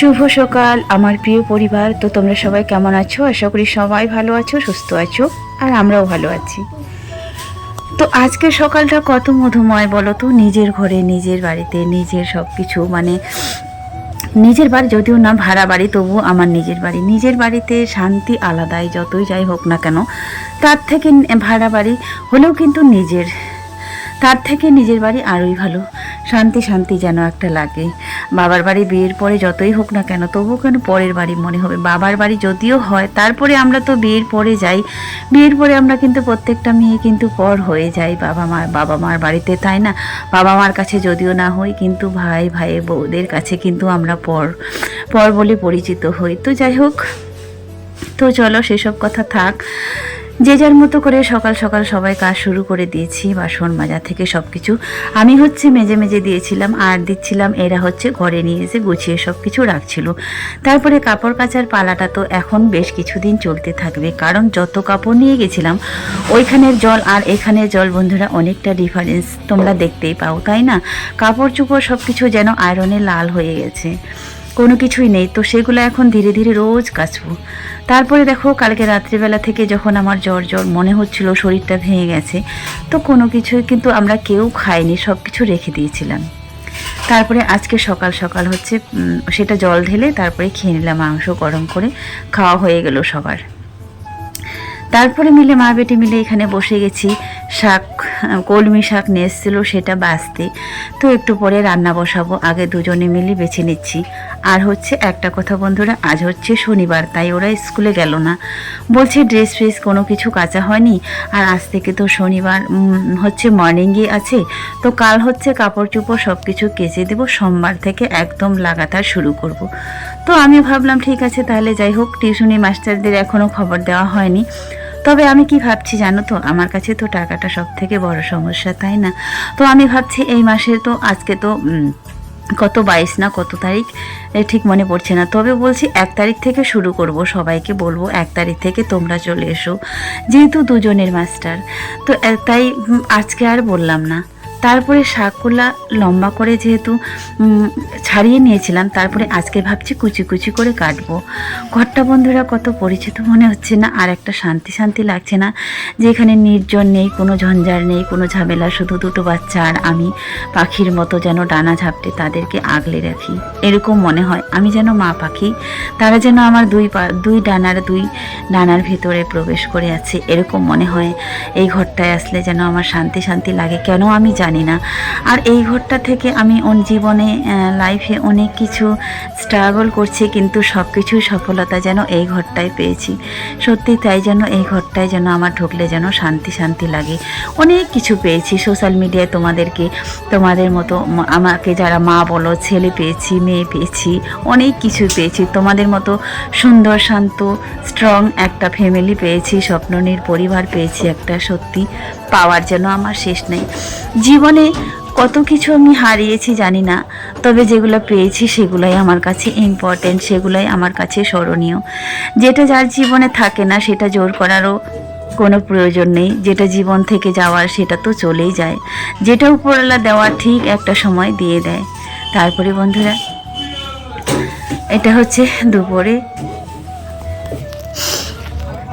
শুভ সকাল, আমার প্রিয় পরিবার। তো তোমরা সবাই কেমন আছো? আশা করি সবাই ভালো আছো, সুস্থ আছো, আর আমরাও ভালো আছি। তো আজকে সকালটা কত মধুময় বলো তো? নিজের ঘরে, নিজের বাড়িতে, নিজের সব কিছু মানে নিজের বাড়ি যদিও না, ভাড়া বাড়ি তবু আমার নিজের বাড়ি। নিজের বাড়িতে শান্তি আলাদাই, যতই যাই হোক না কেন। তার থেকে ভাড়া বাড়ি হলেও কিন্তু নিজের। তার থেকে নিজের বাড়ি আরোই ভালো। শান্তি শান্তি যেন একটা লাগে। বাবার বাড়ি বিয়ের পরে যতই হোক না কেন, তবুও কেন পরের বাড়ি মনে হবে? বাবার বাড়ি যদিও হয়, তারপরে আমরা তো বিয়ের পরে যাই। বিয়ের পরে আমরা কিন্তু প্রত্যেকটা মেয়ে কিন্তু পর হয়ে যাই বাবা মার বাবা মার বাড়িতে, তাই না? বাবা মার কাছে যদিও না হই, কিন্তু ভাই ভাই বউদের কাছে কিন্তু আমরা পর পর বলে পরিচিত হই। তো যাই হোক, তো চলো সেসব কথা থাক। যে যার মতো করে সকাল সকাল সবাই কাজ শুরু করে দিয়েছি, বাসন মাজা থেকে সব কিছু আমি হচ্ছে মেজে মেজে দিয়েছিলাম, আর দিচ্ছিলাম এরা হচ্ছে ঘরে নিয়ে এসে গুছিয়ে সব কিছু রাখছিল। তারপরে কাপড় কাচার পালাটা তো এখন বেশ কিছুদিন চলতে থাকবে, কারণ যত কাপড় নিয়ে গেছিলাম, ওইখানের জল আর এখানের জল বন্ধুরা অনেকটা ডিফারেন্স তোমরা দেখতেই পাও, তাই না? কাপড় চুপড় সব কিছু যেন আয়রনে লাল হয়ে গেছে। কোনো কিছুই নেই, তো সেগুলো এখন ধীরে ধীরে রোজ কাচবো। তারপরে দেখো, কালকে রাত্রিবেলা থেকে যখন আমার জ্বর জ্বর মনে হচ্ছিল, শরীরটা ভেঙে গেছে, তো কোনো কিছুই কিন্তু আমরা কেউ খাইনি সব কিছু রেখে দিয়েছিলাম। তারপরে আজকে সকাল সকাল হচ্ছে সেটা জল ঢেলে তারপরে খেয়ে নিলাম মাংস গরম করে, খাওয়া হয়ে গেল সবার। তারপরে মিলে মা বেটি মিলে এখানে বসে গেছি। শাক, কলমি শাক নিয়ে এসেছিল, সেটা বাঁচতে। তো একটু পরে রান্না বসাবো, আগে দুজনে মিলে বেছে নিচ্ছি। আর হচ্ছে একটা কথা বন্ধুরা, আজ হচ্ছে শনিবার, তাই ওরা স্কুলে গেল না। বলছে ড্রেস ফ্রেস কোনো কিছু কাঁচা হয়নি, আর আজ থেকে তো শনিবার হচ্ছে মর্নিংয়ে আছে। তো কাল হচ্ছে কাপড় চোপড় সব কিছু কেচে দেবো, সোমবার থেকে একদম লাগাতার শুরু করব। তো আমি ভাবলাম, ঠিক আছে, তাহলে যাই হোক, টিউশনি মাস্টারদের এখনও খবর দেওয়া হয়নি। তবে আমি কি ভাবছি জানো তো? আমার কাছে তো টাকাটা সব থেকে বড় সমস্যা, তাই না? তো আমি ভাবছি এই মাসে তো, আজকে তো কত বাইশ না কত তারিখ ঠিক মনে পড়ছে না। তবে বলছি এক তারিখ থেকে শুরু করব, সবাইকে বলব এক তারিখ থেকে তোমরা চলে এসো, যেহেতু দুজনের মাস্টার। তো তাই আজকে আর বললাম না। তারপরে শাকগুলা লম্বা করে যেহেতু ছাড়িয়ে নিয়েছিলাম, তারপরে আজকে ভাবছি কুচি কুচি করে কাটবো। ঘরটা বন্ধুরা কত পরিচিত মনে হচ্ছে না, আর একটা শান্তি শান্তি লাগছে না যেখানে নির্জন নেই, কোনো ঝঞ্ঝার নেই, কোনো ঝামেলা, শুধু দুটো বাচ্চা আর আমি, পাখির মতো যেন ডানা ঝাপটে তাদেরকে আগলে রাখি। এরকম মনে হয়, আমি যেন মা পাখি, তারা যেন আমার দুই পা, দুই ডানার দুই ডানার ভিতরে প্রবেশ করে আছে, এরকম মনে হয়, এই ঘরটায় আসলে যেন আমার শান্তি শান্তি লাগে, কেন আমি জানি না। আর এই ঘরটা থেকে আমি জীবনে লাইফে অনেক কিছু স্ট্রাগল করছি, কিন্তু সব কিছুই সফলতা যেন এই ঘরটায় পেয়েছি। সত্যি তাই যেন এই ঘরটায় যেন আমার ঢুকলে যেন শান্তি শান্তি লাগে। অনেক কিছু পেয়েছি সোশ্যাল মিডিয়ায় তোমাদেরকে, তোমাদের মতো আমাকে যারা মা বলো, ছেলে পেয়েছি, মেয়ে পেয়েছি, অনেক কিছু পেয়েছি। তোমাদের মতো সুন্দর, শান্ত স্ট্রং একটা ফ্যামিলি পেয়েছি, স্বপ্ননীর পরিবার পেয়েছি একটা সত্যি। পাওয়ার যেন আমার শেষ নেই। জীবনে কত কিছু আমি হারিয়েছি জানি না, তবে যেগুলো পেয়েছি সেগুলোই আমার কাছে ইম্পর্টেন্ট সেগুলোই আমার কাছে স্মরণীয়। যেটা যার জীবনে থাকে না, সেটা জোর করারও কোনো প্রয়োজন নেই। যেটা জীবন থেকে যাওয়ার, সেটা তো চলেই যায়। যেটা উপরওয়ালা দেওয়ার ঠিক একটা সময় দিয়ে দেয়। তারপরে বন্ধুরা, এটা হচ্ছে দুপুরে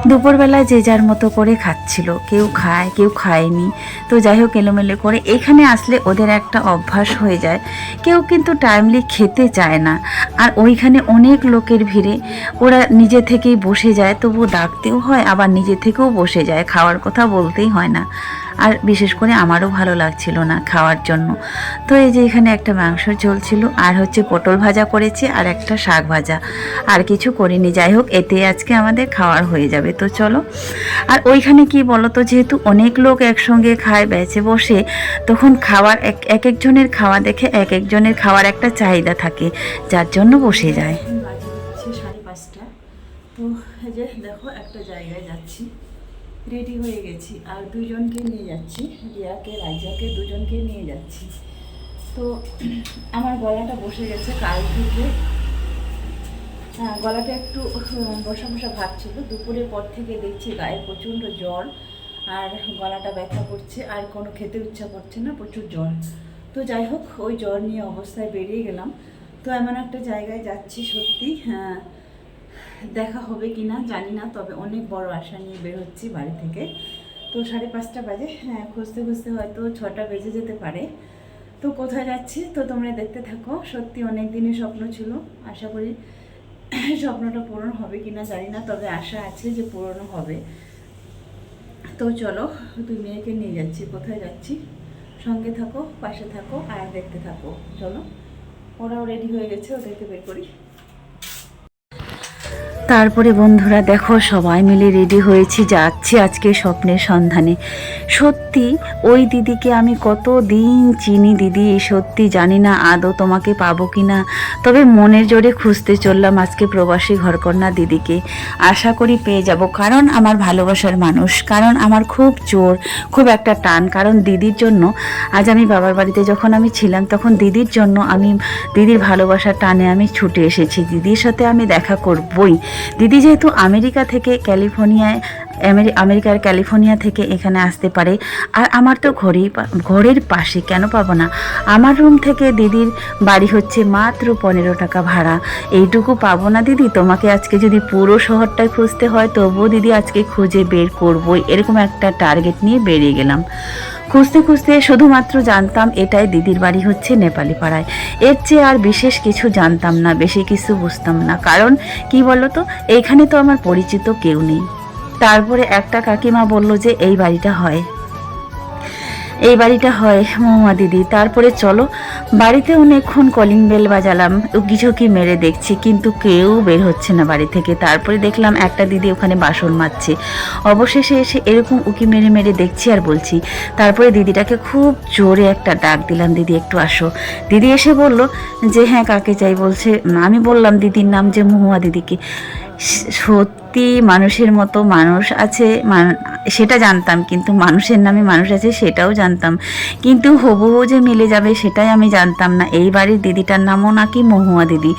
দুপুরবেলায় যে যার মতো করে খাচ্ছিল। কেউ খায়, কেউ খায়নি। তো যাই হোক, এলোমেলো করে এখানে আসলে ওদের একটা অভ্যাস হয়ে যায়। কেউ কিন্তু টাইমলি খেতে চায় না। আর ওইখানে অনেক লোকের ভিড়ে। ওরা নিজে থেকেই বসে যায় তবু ডাকতেও হয়, আবার নিজে থেকেও বসে যায়। খাওয়ার কথা বলতেই হয় না। আর বিশেষ করে আমারও ভালো লাগছিল না খাওয়ার জন্য। তো এই যে এখানে একটা মাংস ঝোল ছিল আর হচ্ছে পটল ভাজা করেছি আর একটা শাক ভাজা। আর কিছু করিনি, যাই হোক, এতে আজকে আমাদের খাওয়ার হয়ে যাবে। তো চলো, আর ওইখানে কি বলো তো যেহেতু অনেক লোক একসঙ্গে খায়, বেঁচে বসে, তখন খাওয়ার এক এক একজনের খাওয়া দেখে এক একজনের খাওয়ার একটা চাহিদা থাকে, যার জন্য বসে যায়। রেডি হয়ে গেছি। আর দুজনকে নিয়ে যাচ্ছি। রিয়াকে রাইজাকে দুজনকে নিয়ে যাচ্ছি। তো আমার গলাটা বসে গেছে কাল থেকে। হ্যাঁ গলাটা একটু উম, বসা বসা ভাব ছিল। দুপুরের পর থেকে দেখছি গায়ে প্রচণ্ড জ্বর আর গলাটা ব্যথা করছে। আর কোনো খেতে ইচ্ছা করছে না প্রচুর জ্বর। তো যাই হোক ওই জ্বর নিয়ে অবস্থায় বেরিয়ে গেলাম। তো এমন একটা জায়গায় যাচ্ছি সত্যি। হ্যাঁ দেখা হবে কি না জানি না, তবে অনেক বড় আশা নিয়ে বের হচ্ছি বাড়ি থেকে। তো সাড়ে পাঁচটা বাজে হ্যাঁ খুঁজতে খুঁজতে হয়তো ছটা বেজে যেতে পারে। তো কোথায় যাচ্ছি? তো তোমরা দেখতে থাকো, সত্যি অনেক দিনের স্বপ্ন ছিল। আশা করি স্বপ্নটা পূরণ হবে কি না জানি না, তবে আশা আছে যে পূরণও হবে। তো চলো, দুই মেয়েকে নিয়ে যাচ্ছি, কোথায় যাচ্ছি? সঙ্গে থাকো, পাশে থাকো, আর দেখতে থাকো। চলো, ওরাও রেডি হয়ে গেছে, ওদেরকে বের করি। তারপরে বন্ধুরা দেখো, সবাই মিলে রেডি হয়েছি, যাচ্ছি আজকে স্বপ্নের সন্ধানে। সত্যি, ওই দিদিকে আমি কত দিন চিনি দিদি সত্যি জানি না আদৌ তোমাকে পাবো কি না তবে মনের জোরে খুঁজতে চললাম আজকে প্রবাসী ঘরকন্যা দিদিকে। আশা করি পেয়ে যাব, কারণ আমার ভালোবাসার মানুষ, কারণ আমার খুব জোর, খুব একটা টান। কারণ দিদির জন্য, আজ আমি বাবার বাড়িতে যখন আমি ছিলাম, তখন দিদির জন্য আমি দিদির ভালোবাসার টানে আমি ছুটে এসেছি। দিদির সাথে আমি দেখা করবই। দিদি যেহেতু আমেরিকা থেকে ক্যালিফোর্নিয়ায়, আমেরি- আমেরিকার ক্যালিফোর্নিয়া থেকে এখানে আসতে পারে, আর আমার তো ঘরেই ঘরের পাশে কেন পাবো না? আমার রুম থেকে দিদির বাড়ি হচ্ছে মাত্র পনেরো টাকা ভাড়া। এইটুকু পাবো না দিদি? তোমাকে আজকে যদি পুরো শহরটায় খুঁজতে হয়, তবুও দিদি আজকে খুঁজে বের করব এরকম একটা টার্গেট নিয়ে বেরিয়ে গেলাম। খুঁজতে খুঁজতে শুধুমাত্র জানতাম এটাই দিদির বাড়ি হচ্ছে নেপালি পাড়ায় এর চেয়ে আর বিশেষ কিছু জানতাম না, বেশি কিছু বুঝতাম না। কারণ, কি বলতো, এইখানে তো আমার পরিচিত কেউ নেই। তারপরে একটা কাকিমা বলল যে, এই বাড়িটা হয়। এই বাড়িটা হয় মহুয়া দিদি। তারপরে চলো, বাড়িতে অনেকক্ষণ কলিং বেল বাজালাম, উকিঝুঁকি মেরে দেখছি, কিন্তু কেউ বের হচ্ছে না বাড়ি থেকে। তারপরে দেখলাম একটা দিদি ওখানে বাসন মারছে অবশেষে এসে এরকম উকি মেরে মেরে দেখছি আর বলছি, তারপরে দিদিটাকে খুব জোরে একটা ডাক দিলাম, দিদি একটু আসো। দিদি এসে বলল যে হ্যাঁ কাকে চাই? বলছে, আমি বললাম দিদির নাম যে মহুয়া দিদিকে। সত্যি মানুষের মতো মানুষ আছে সেটা জানতাম, কিন্তু মানুষের নামে মানুষ আছে সেটাও জানতাম। কিন্তু হবুহু যে মিলে যাবে সেটাই আমি জানতাম না। এই বাড়ির দিদিটার নামও নাকি মহুয়া দিদি।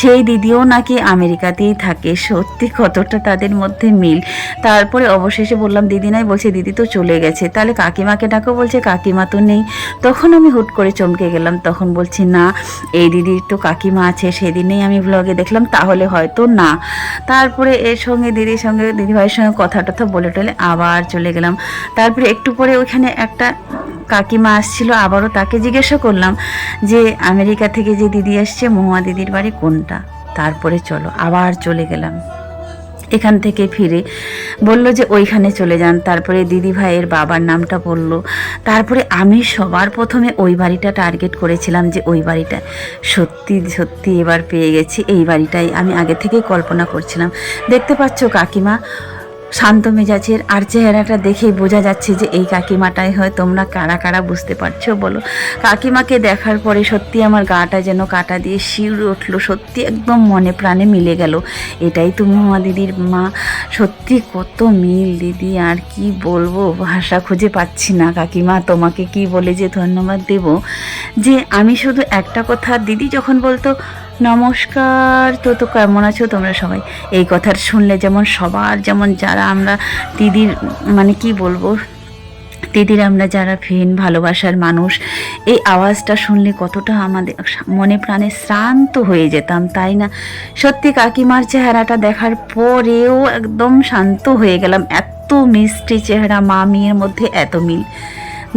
সেই দিদিও নাকি আমেরিকাতেই থাকে। সত্যি কতটা তাদের মধ্যে মিল। তারপরে অবশেষে বললাম, দিদি নাই। বলছে, দিদি তো চলে গেছে। তাহলে কাকিমাকে ডাকো, বলছে, কাকিমা তো নেই। তখন আমি হুট করে চমকে গেলাম। তখন বলছি, না, এই দিদির তো কাকিমা আছে, সেদিনেই আমি ব্লগে দেখলাম, তাহলে হয়তো না। তারপরে এর দিদির সঙ্গে, দিদিভাইয়ের সঙ্গে কথা টথা বলে টলে আবার চলে গেলাম। তারপরে একটু পরে ওইখানে একটা কাকিমা আসছিল, আবারও তাকে জিজ্ঞাসা করলাম যে, আমেরিকা থেকে যে দিদি আসছে মহুয়া দিদির বাড়ি কোনটা? তারপরে চলো, আবার চলে গেলাম। এখান থেকে ফিরে। বলল যে, ওইখানে চলে যান। তারপরে দিদি ভাইয়ের বাবার নামটা বলল। তারপরে আমি সবার প্রথমে ওই বাড়িটা টার্গেট করেছিলাম যে, ওই বাড়িটা সত্যি সত্যি এবার পেয়ে গেছি। এই বাড়িটাই আমি আগে থেকেই কল্পনা করছিলাম। দেখতে পাচ্ছ কাকিমা শান্ত মেজাজের আর চেহারাটা দেখেই বোঝা যাচ্ছে যে এই কাকিমাটাই হয় তোমরা কারা কারা বুঝতে পারছ, বলো। কাকিমাকে দেখার পরে সত্যি আমার গাটা যেন কাটা দিয়ে শিউরে উঠল, সত্যি একদম মনে প্রাণে মিলে গেল। এটাই তো মা দিদির মা। সত্যি কত মিল দিদি, আর কি বলব, ভাষা খুঁজে পাচ্ছি না কাকিমা। তোমাকে কি বলে যে ধন্যবাদ দেব? যে আমি শুধু একটা কথা, দিদি যখন বলতো নমস্কার, তো তো কেমন আছো তোমরা সবাই? এই কথার শুনলে যেমন সবার, যেমন যারা আমরা দিদির মানে কি বলব, দিদির আমরা যারা ফেন ভালোবাসার মানুষ, এই আওয়াজটা শুনলে কতটা আমাদের মনে প্রাণে শ্রান্ত হয়ে যেতাম, তাই না? সত্যি কাকিমার চেহারাটা দেখার পরেও একদম শান্ত হয়ে গেলাম, এত মিষ্টি চেহারা মা মেয়ের মধ্যে এত মিল।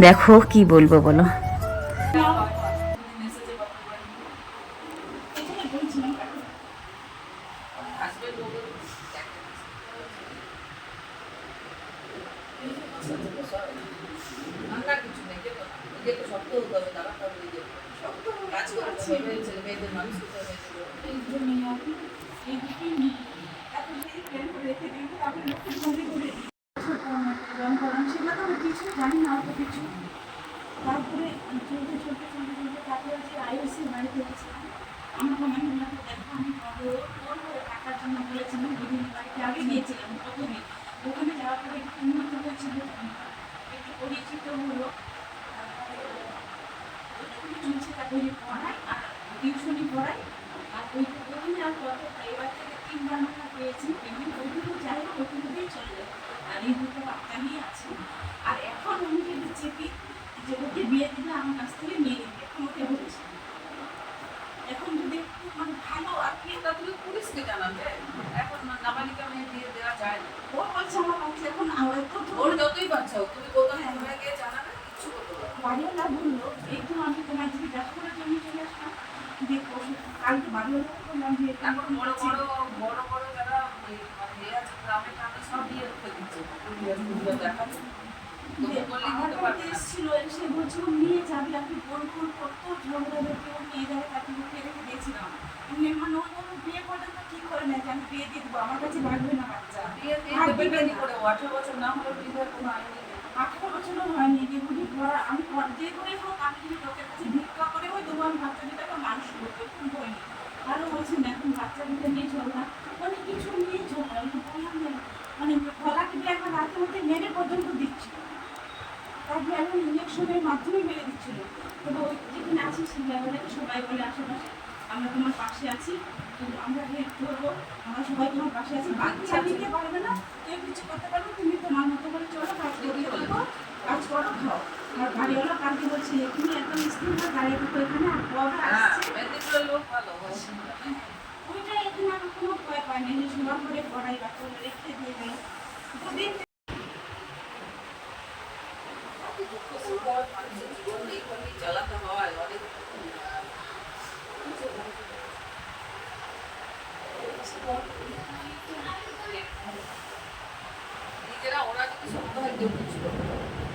দেখো কি বলব বলো। আমরা কিছু নেই দেখো না। নিজেকে শক্ত হতে হবে তারা তবে নিজে। কাজ করতে ছেলে মেয়েদের মানুষ হতে হবে তারপরে চলতে চলতে চলতে চলতে তারপরে যে আইওসি বাড়িতে গেছিলাম আমার মানে ওনাকে দেখো আমি কবে টাকার জন্য বলেছিলাম বিভিন্ন বাড়িতে আগে গিয়েছিলাম প্রথমে। ওখানে পরে একটু একটু পরিচিত হলো তারপরে চলছে তারপরে পড়াই আর টিউশনি পড়াই আর ওই আর কত এবার থেকে তিনবার টাকা পেয়েছি পেমেন্ট ওইগুলো যাই ওইগুলোতেই চলে যাবে আর এই দুটো নিয়ে আছে আর এখন উনিকে দিচ্ছে কি যে ওকে দিলে আমার কাছ থেকে নিয়ে নিবে এখন বলেছে এখন যদি মানে ভালো আর কি তা তুমি পুলিশকে জানাবে এখন নাবালিকা মেয়ে দিয়ে যায় ও বলছে আমার কাছে এখন আবার তো ওর যতই বাচ্চা হোক তুমি গিয়ে জানাবে কিচ্ছু করতে বাড়িওয়ালা বলল একটু আমি তোমার যদি দেখা করে চলে আসলাম। যে কালকে বাড়িওয়ালা বললাম যে এখন বড় বড় বড় বড় যারা মানে আছে গ্রামে গ্রামে সব দিয়ে রেখে দিচ্ছে। দেখাচ্ছে আমার এসেছিল এসে বলছে নিয়ে যাবে আপনি ফোন ফোন করতো ঝগড়া ও নিয়ে যাবে তাকে রেখে দিয়েছিলাম। এমনি মানে বিয়ে পর্যন্ত ঠিক করে না আমি বিয়ে দিয়ে দেবো। আমার কাছে লাগবে না বাচ্চা। বিয়ে দিয়ে আর দেবে দিবে কি না। করে আঠারো বছর না হলে বিয়ের কোনো আইন আঠারো বছরও হয়নি। যে বুঝি আমি যে করে হোক আমি যদি লোকের কাছে ভিক্ষা করে ওই দেবো আমি বাচ্চা দুটো একটা মানুষ করব এরকম হয়নি আরও এখন বাচ্চা দুটো নিয়ে ঝগড়া অনেক কিছু নিয়ে ঝগড়া বললাম যে মানে এখন মধ্যে মেরে পর্যন্ত দিচ্ছিল এখন ইঞ্জেকশনের মাধ্যমে মেরে দিচ্ছিল। তবে ওই যেখানে আছি সেই জায়গাটাকে সবাই বলে আশেপাশে। আমরা তোমার পাশে আছি। আমরা হেল্প করব। আমরা সবাই তোমার পাশে আছি। বাচ্চা দিতে পারবে না কেউ কিছু করতে পারবে না, তুমি তোমার মতো করে চলো কাজ করতে থাকো কাজ করো খাও। আর গাড়িওয়ালা কালকে বলছে যে তুমি একদম না দাঁড়িয়ে এখানে আর কবে আসছে। মেদিনীপুরের লোক ভালো ওইটা এখানে আমি কোনো ভয় পাই না। যে সবার করে পড়াই বাচ্চা রেখে দিয়ে দেয় দুদিন দুঃখ সুখ আর মানুষের জীবন এইভাবেই চালাতে হয় অনেক নিজেরা ওরা যদি শক্ত হয় কেউ কিছু করবে না।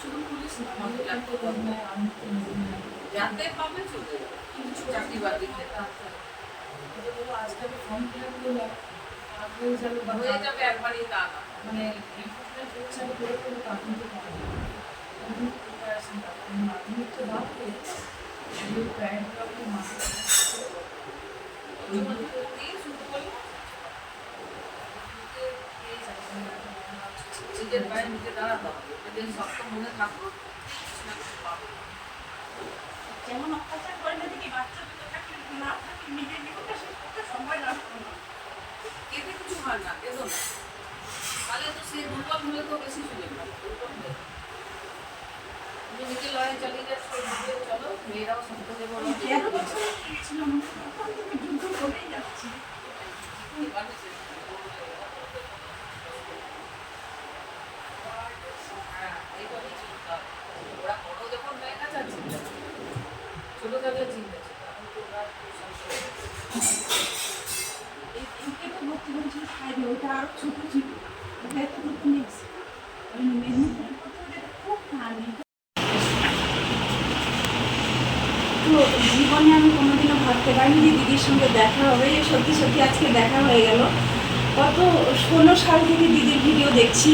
শুধু পুলিশ না আমাদের জানতে হবে জানতে পাবে চলে যাবে কিছু চাকরি বাকরিতে আজকে ফর্ম ফিল আপ করলাম আর হয়ে যাবে বা হয়ে যাবে একবারই তা না। মানে রিক্রুটমেন্ট হচ্ছে আমি করে করে তখন তো পাবো আমি প্রিপারেশন তখন মাধ্যমিক তো বাদ দিয়ে যে প্রাইভেট কাউকে মাসে ওইগুলো দিয়ে শুরু করলে নিজের পায়ে নিজে দাঁড়াতে হবে এদের শক্ত মনে থাকব যেমন অত্যাচার করে না দেখি বাচ্চা না নিজের সময় কেঁদে কিছু হয় না কেঁদো না। তাহলে তো সে দুর্বল হলে তো বেশি সুযোগ পাবে দুর্বল হলে তুমি নিজে লড়াই চালিয়ে যাচ্ছ চলো মেয়েরাও শক্ত দেবো যুদ্ধ করেই যাচ্ছি হ্যাঁ এইভাবেই চিন্তা ওরা বড় যখন হয়ে গেছে আর চিন্তা নেই। ছোট থাকলে চিন্তা ছিল এখন তো ওরা সংসার এই একে তো ভর্তি করেছিল সাইডে ওটা আরও ছোট ছিল ওটা এত ভর্তি নিয়েছে ওই মেদিনীপুরের কথা ওটা খুব কানে তো জীবনে আমি কোনোদিনও ভাবতে পারিনি যে দিদির সঙ্গে দেখা হবে সত্যি আজকে দেখা হয়ে গেল। কত ষোলো সাল থেকে দিদির ভিডিও দেখছি,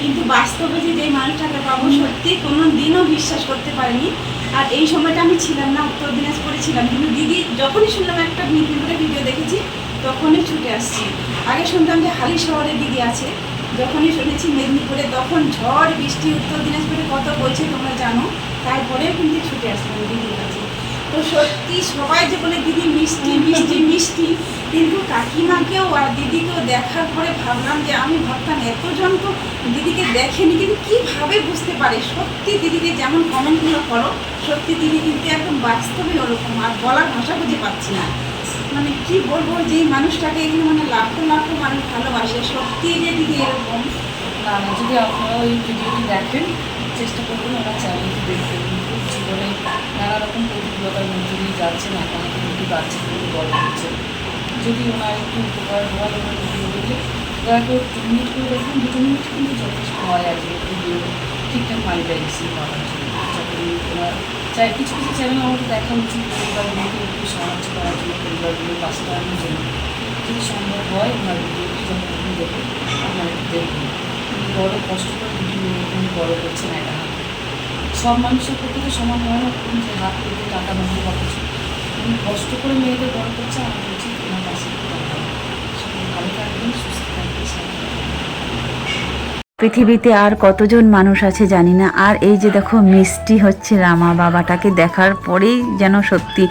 কিন্তু বাস্তবে যে যেই মানুষটাকে পাবো সত্যি কোনো দিনও বিশ্বাস করতে পারিনি। আর এই সময়টা আমি ছিলাম না, উত্তর দিনাজপুরে ছিলাম, কিন্তু দিদি যখনই শুনলাম একটা মেদিনীপুরে ভিডিও দেখেছি, তখনই ছুটে আসছি। আগে শুনতাম যে হালি শহরে দিদি আছে, যখনই শুনেছি মেদিনীপুরে, তখন ঝড়, বৃষ্টি, উত্তর দিনাজপুরে কত বলছে তোমরা জানো, তারপরেও কিন্তু ছুটে আসলাম দিদির কাছে। তো সত্যি সবাই যে বলে, দিদি, মিষ্টি মিষ্টি মিষ্টি। কিন্তু কাকিমাকেও আর দিদিকেও দেখার পরে ভাবলাম যে, আমি ভাবতাম এতজন তো দিদিকে দেখেনি। কিন্তু কীভাবে বুঝতে পারে? সত্যি দিদিকে যেমন কমেন্টগুলো করো, সত্যি দিদি কিন্তু একদম বাস্তবে ওরকম। আর বলার ভাষা বুঝে পাচ্ছি না। মানে কি বলব যে মানুষটাকে এখানে মানে লাখো লাখো মানুষ ভালোবাসে, সত্যি যে দিদি এরকম। না যদি আপনারা ওই ভিডিওটি দেখেন, চেষ্টা করবেন, ওনার চ্যানেলটি দেখতে। কিন্তু জীবনে নানা রকম প্রতিকূলতার মধ্যে দিয়ে যাচ্ছেন একান্তে দুটি বাচ্চাগুলো বড় হচ্ছে। যদি ওনার একটু উপকার হয় ভিডিও দেখলে দয়া করে দু মিনিট করে দেখুন দুটো মিনিট কিন্তু যথেষ্ট হয় আজকে ভিডিও ঠিকঠাক মানিটা রিসিভ করার জন্য। যাতে ওনার, চাই, কিছু কিছু চ্যানেল আমাকে দেখা উচিত পরিবারগুলোকে একটু সাহায্য করার জন্য পরিবারগুলোর পাশে দাঁড়ানোর জন্য। যদি সম্ভব হয়, ওনার ভিডিওটি যখন দেখুন আপনারা দেখুন বড় কষ্ট করে ভিডিও বড় করছেন, একা সব মানুষের প্রতি সমান হয় না যে হাত পেতে টাকা বন্ধু কষ্ট করে মেয়েদের বড় করছে আমার উচিত ওনার পাশে একটু দাঁড়ানো। সেটা পৃথিবীতে আর কতজন মানুষ আছে জানি না। আর এই যে দেখো, মিষ্টি হচ্ছে রামা বাবাটাকে দেখার পরেই যেন সত্যি।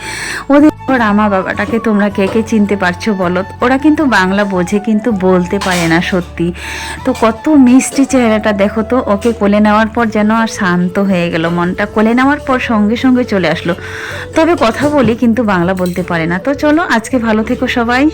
ওদের রামা বাবাটাকে তোমরা কে কে চিনতে পারছ বলো? ওরা কিন্তু বাংলা বোঝে, কিন্তু বলতে পারে না সত্যি। তো কত মিষ্টি চেহারাটা দেখো তো, ওকে কোলে নেওয়ার পর যেন আর শান্ত হয়ে গেল মনটা। কোলে নেওয়ার পর সঙ্গে সঙ্গে চলে আসলো। তবে কথা বলি, কিন্তু বাংলা বলতে পারে না। তো চলো, আজকে ভালো থেকো সবাই।